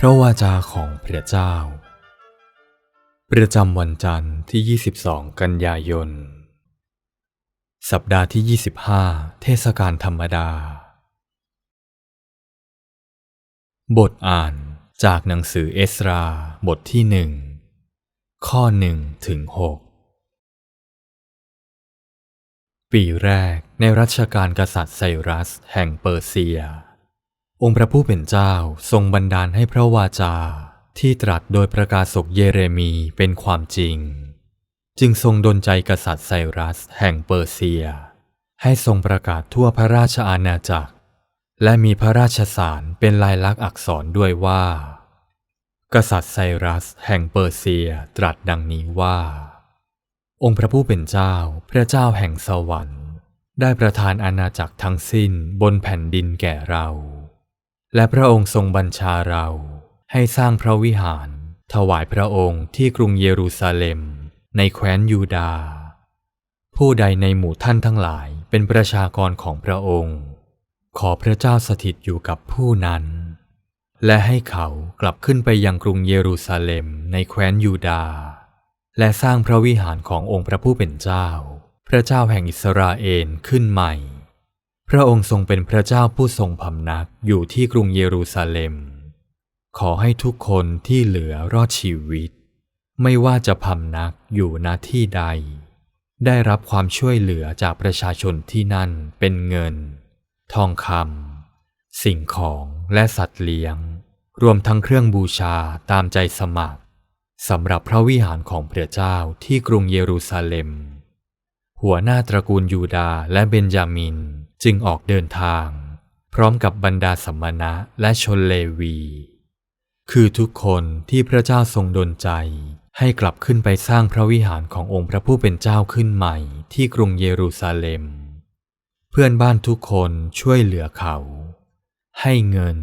พระวาจาของพระเจ้า ประจำวันจันทร์ที่ 22 กันยายน สัปดาห์ที่ 25 เทศกาลธรรมดา บทอ่านจากหนังสือเอสราบทที่หนึ่ง ข้อหนึ่งถึงหกปีแรกในรัชกาลกษัตริย์ไซรัสแห่งเปอร์เซีย องค์พระผู้เป็นเจ้าทรงบันดาลให้พระวาจา ที่ตรัสโดยประกาศกเยเรมีเป็นความจริง จึงทรงดลใจกษัตริย์ไซรัสแห่งเปอร์เซีย ให้ทรงประกาศทั่วพระราชอาณาจักร และมีพระราชสารเป็นลายลักษณ์อักษรด้วยว่า กษัตริย์ไซรัสแห่งเปอร์เซียตรัสดังนี้ว่า องค์พระผู้เป็นเจ้าพระเจ้าแห่งสวรรค์ ได้ประทานอาณาจักรทั้งสิ้นบนแผ่นดินแก่เรา และพระองค์ทรงบัญชาเราให้สร้างพระวิหาร ถวายพระองค์ที่กรุงเยรูซาเล็ม ในแคว้นยูดาห์ผู้ใดในหมู่ท่านทั้งหลายเป็นประชากรของพระองค์ ขอพระเจ้าสถิตอยู่กับผู้นั้น และให้เขากลับขึ้นไปยังกรุงเยรูซาเล็มในแคว้นยูดาห์และสร้างพระวิหารขององค์พระผู้เป็นเจ้า พระเจ้าแห่งอิสราเอลขึ้นใหม่ พระองค์ทรงเป็นพระเจ้าผู้ทรงพำนักอยู่ที่กรุงเยรูซาเล็ม ขอให้ทุกคนที่เหลือรอดชีวิต ไม่ว่าจะพำนักอยู่ณที่ใด ได้รับความช่วยเหลือจากประชาชนที่นั่นเป็นเงิน ทองคำสิ่งของและสัตว์เลี้ยง รวมทั้งเครื่องบูชาตามใจสมัครสำหรับพระวิหารของพระเจ้าที่กรุงเยรูซาเล็ม หัวหน้าตระกูลยูดาห์และเบนจามินจึงออกเดินทาง พร้อมกับบรรดาสมณะและชนเลวี คือทุกคนที่พระเจ้าทรงดลใจให้กลับขึ้นไปสร้างพระวิหารขององค์พระผู้เป็นเจ้าขึ้นใหม่ที่กรุงเยรูซาเล็ม เพื่อนบ้านทุกคนช่วยเหลือเขา ให้เงิน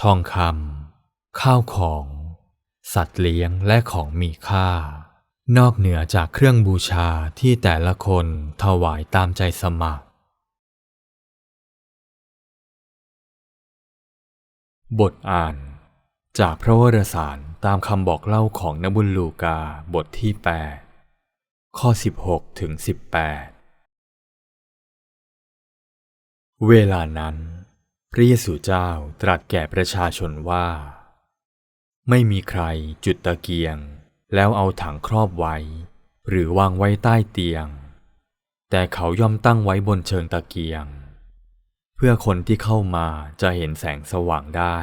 ทองคำข้าวของ สัตว์เลี้ยงและของมีค่า นอกเหนือจากเครื่องบูชาที่แต่ละคนถวายตามใจสมัคร บทอ่าน จากพระวรสารตามคำบอกเล่าของนบุลลูกาบทที่ 8 ข้อ 16 ถึง 18 เวลานั้น พระเยซูเจ้าตรัสแก่ประชาชนว่า ไม่มีใครจุดตะเกียง แล้วเอาถังครอบไว้ หรือวางไว้ใต้เตียง แต่เขาย่อมตั้งไว้บนเชิงตะเกียง เพื่อคนที่เข้ามาจะเห็นแสงสว่างได้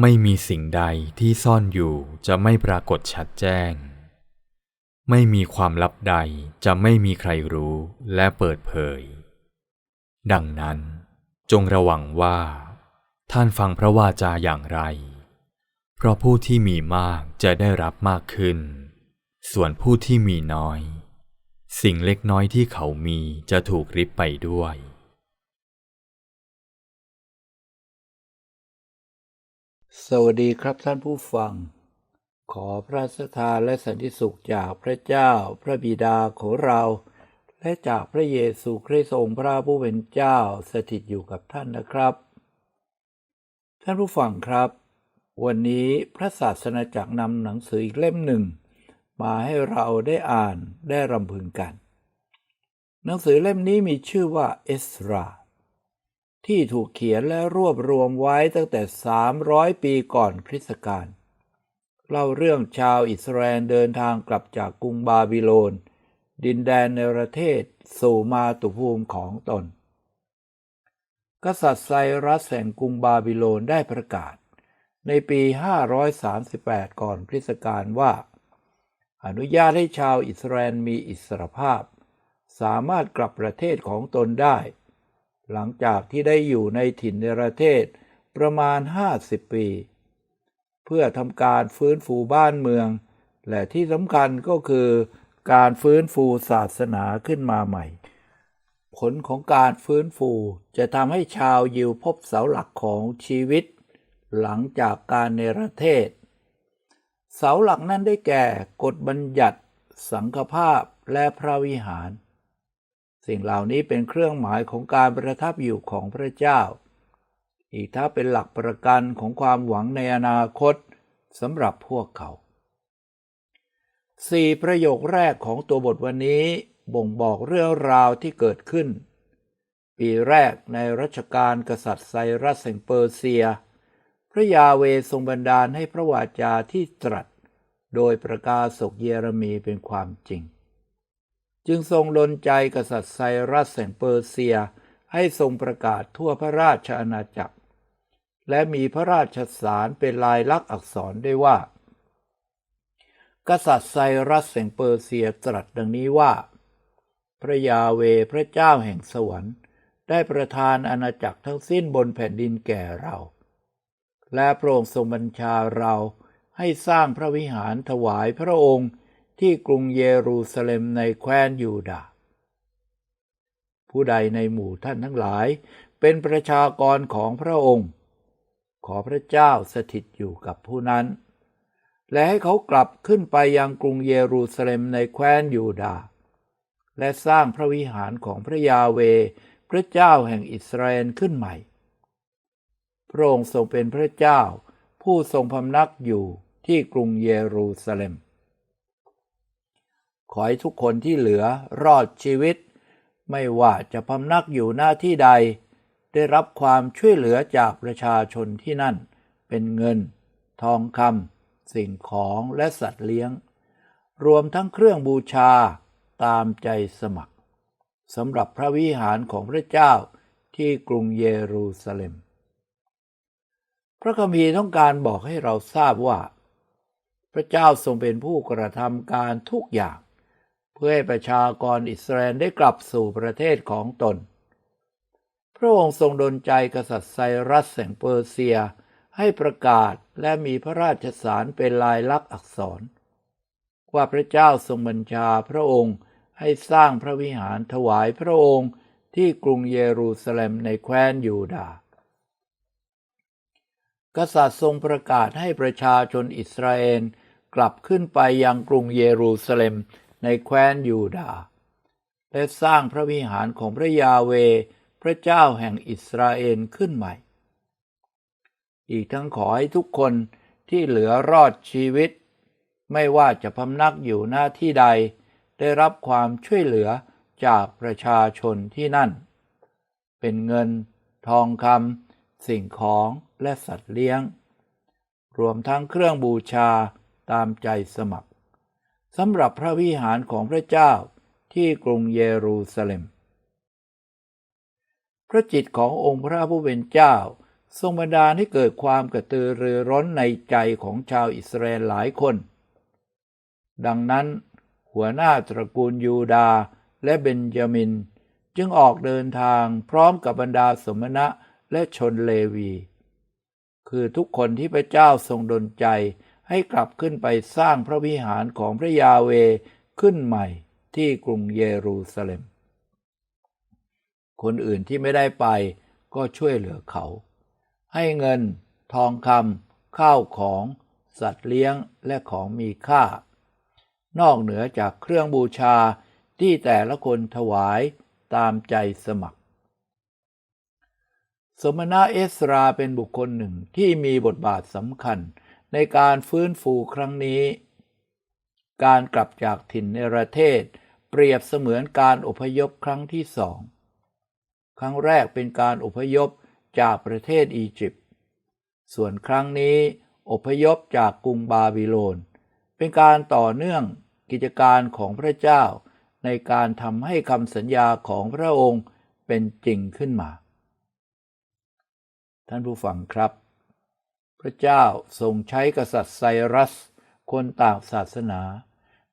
ไม่มีสิ่งใดที่ซ่อนอยู่จะไม่ปรากฏชัดแจ้ง ไม่มีความลับใดจะไม่มีใครรู้และเปิดเผย ดังนั้นจงระวังว่า ท่านฟังพระวาจาอย่างไร เพราะผู้ที่มีมากจะได้รับมากขึ้น ส่วนผู้ที่มีน้อย สิ่งเล็กน้อยที่เขามีจะถูกริบไปด้วย สวัสดีครับท่านผู้ฟัง ขอพระสถานและสันติสุขจากพระเจ้าพระบิดาของเรา และจากพระเยซูคริสต์องค์พระผู้เป็นเจ้าสถิตอยู่กับท่านนะครับ ท่านผู้ฟังครับ วันนี้พระศาสนาจักรนำหนังสืออีกเล่มหนึ่ง มาให้เราได้อ่านได้รำพึงกัน หนังสือเล่มนี้มีชื่อว่าเอสรา ที่ถูกเขียนและรวบรวมไว้ตั้งแต่ 300 ปีก่อนคริสต์กาลเล่าเรื่องชาวอิสราเอลเดินทางกลับจากกรุงบาบิโลน ดินแดนในประเทศสู่มาตุภูมิของตน กษัตริย์ไซรัสแห่งกรุงบาบิโลนได้ประกาศ ในปี 538 ก่อนคริสตกาลว่า อนุญาตให้ชาวอิสราเอลมีอิสรภาพ สามารถกลับประเทศของตนได้ หลังจากที่ได้อยู่ในถิ่นในประเทศประมาณ 50 ปี เพื่อทำการฟื้นฟูบ้านเมือง และที่สำคัญก็คือการฟื้นฟูศาสนาขึ้นมาใหม่ ผลของการฟื้นฟูจะทำให้ชาวยิวพบเสาหลักของชีวิต หลังจากการเนรเทศ เสาหลักนั้นได้แก่กฎบัญญัติ สังฆภาพและพระวิหาร สิ่งเหล่านี้เป็นเครื่องหมายของการประทับอยู่ของพระเจ้า อีกทั้งเป็นหลักประกันของความหวังในอนาคตสำหรับพวกเขาสี่ประโยคแรกของตัวบทวันนี้บ่งบอกเรื่องราวที่เกิดขึ้น ปีแรกในรัชกาลกษัตริย์ไซรัสแห่งเปอร์เซีย ระยาเวทรงบันดาลให้พระวาจาที่ตรัส โดยประกาศกเยเรมีเป็นความจริง จึงทรงดลใจกษัตริย์ไซรัสแห่งเปอร์เซียให้ทรงประกาศทั่วพระราชอาณาจักร และมีพระราชสารเป็นลายลักษณ์อักษรได้ว่า กษัตริย์ไซรัสแห่งเปอร์เซียตรัสดังนี้ว่า พระยาเวพระเจ้าแห่งสวรรค์ ได้ประทานอาณาจักรทั้งสิ้นบนแผ่นดินแก่เรา และพระองค์ทรงบัญชาเราให้สร้างพระวิหารถวายพระองค์ที่กรุงเยรูซาเล็มในแคว้นยูดาห์ผู้ใดในหมู่ท่านทั้งหลาย เป็นประชากรของพระองค์ ขอพระเจ้าสถิตอยู่กับผู้นั้น และให้เขากลับขึ้นไปยังกรุงเยรูซาเล็มในแคว้นยูดาห์และสร้างพระวิหารของพระยาเว พระเจ้าแห่งอิสราเอลขึ้นใหม่ พระองค์ทรงเป็นพระเจ้า ผู้ทรงพำนักอยู่ที่กรุงเยรูซาเล็ม ขอให้ทุกคนที่เหลือรอดชีวิต ไม่ว่าจะพำนักอยู่หน้าที่ใด ได้รับความช่วยเหลือจากประชาชนที่นั่น เป็นเงิน ทองคำสิ่งของและสัตว์เลี้ยง รวมทั้งเครื่องบูชาตามใจสมัครสำหรับพระวิหารของพระเจ้าที่กรุงเยรูซาเล็ม ระคัมภีร์ต้องการบอกให้เราทราบว่า พระเจ้าทรงเป็นผู้กระทำการทุกอย่าง เพื่อให้ประชากรอิสราเอลได้กลับสู่ประเทศของตน พระองค์ทรงดลใจกษัตริย์ไซรัสแห่งเปอร์เซีย ให้ประกาศและมีพระราชสารเป็นลายลักษณ์อักษร ว่าพระเจ้าทรงบัญชาพระองค์ให้สร้างพระวิหารถวายพระองค์ที่กรุงเยรูซาเล็มในแคว้นยูดาห์ กษัตริย์ทรงประกาศให้ประชาชนอิสราเอลกลับขึ้นไปยังกรุงเยรูซาเล็มในแคว้นยูดาห์และสร้างพระวิหารของพระยาเว พระเจ้าแห่งอิสราเอลขึ้นใหม่ อีกทั้งขอให้ทุกคนที่เหลือรอดชีวิต ไม่ว่าจะพำนักอยู่หน้าที่ใด ได้รับความช่วยเหลือจากประชาชนที่นั่น เป็นเงิน ทองคำ สิ่งของและสัตว์เลี้ยง รวมทั้งเครื่องบูชาตามใจสมัครสำหรับพระวิหารของพระเจ้าที่กรุงเยรูซาเล็ม พระจิตขององค์พระผู้เป็นเจ้า ทรงบันดาลให้เกิดความกระตือรือร้นในใจของชาวอิสราเอลหลายคน ดังนั้น หัวหน้าตระกูลยูดาห์และเบนจามิน จึงออกเดินทางพร้อมกับบรรดาสมณะ และชนเลวี คือทุกคนที่พระเจ้าทรงดลใจให้กลับขึ้นไปสร้างพระวิหารของพระยาเวขึ้นใหม่ที่กรุงเยรูซาเล็ม คนอื่นที่ไม่ได้ไปก็ช่วยเหลือเขา ให้เงิน ทองคำข้าวของ สัตว์เลี้ยงและของมีค่า นอกเหนือจากเครื่องบูชาที่แต่ละคนถวายตามใจสมัคร สมณะเอสราเป็นบุคคลหนึ่งที่มีบทบาทสำคัญในการฟื้นฟูครั้งนี้ การกลับจากถิ่นในประเทศ เปรียบเสมือนการอพยพครั้งที่สอง ครั้งแรกเป็นการอพยพจากประเทศอียิปต์ ส่วนครั้งนี้อพยพจากกรุงบาบิโลน เป็นการต่อเนื่องกิจการของพระเจ้า ในการทำให้คำสัญญาของพระองค์เป็นจริงขึ้นมา ท่านผู้ฟังครับ พระเจ้าทรงใช้กษัตริย์ไซรัส คนต่างศาสนา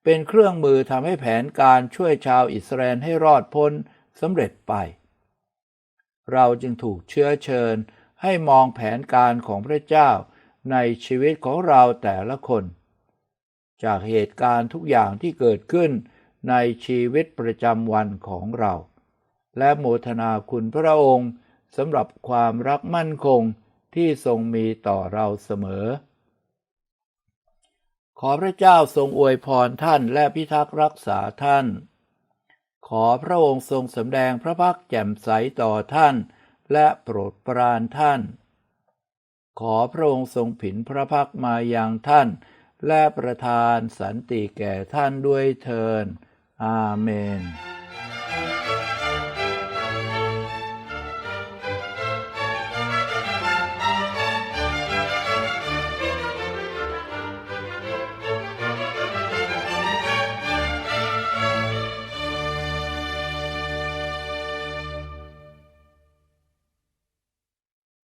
เป็นเครื่องมือทำให้แผนการช่วยชาวอิสราเอลให้รอดพ้นสำเร็จไป เราจึงถูกเชื้อเชิญให้มองแผนการของพระเจ้าในชีวิตของเราแต่ละคน จากเหตุการณ์ทุกอย่างที่เกิดขึ้นในชีวิตประจำวันของเรา และโมทนาคุณพระองค์ สำหรับความรักมั่นคงที่ทรงมีต่อเราเสมอ ขอพระเจ้าทรงอวยพรท่านและพิทักษ์รักษาท่าน ขอพระองค์ทรงสำแดงพระพักแจ่มใสต่อท่าน และโปรดปรานท่าน ขอพระองค์ทรงผินพระพักมาอยังท่าน และประทานสันติแก่ท่านด้วยเทินอาเมน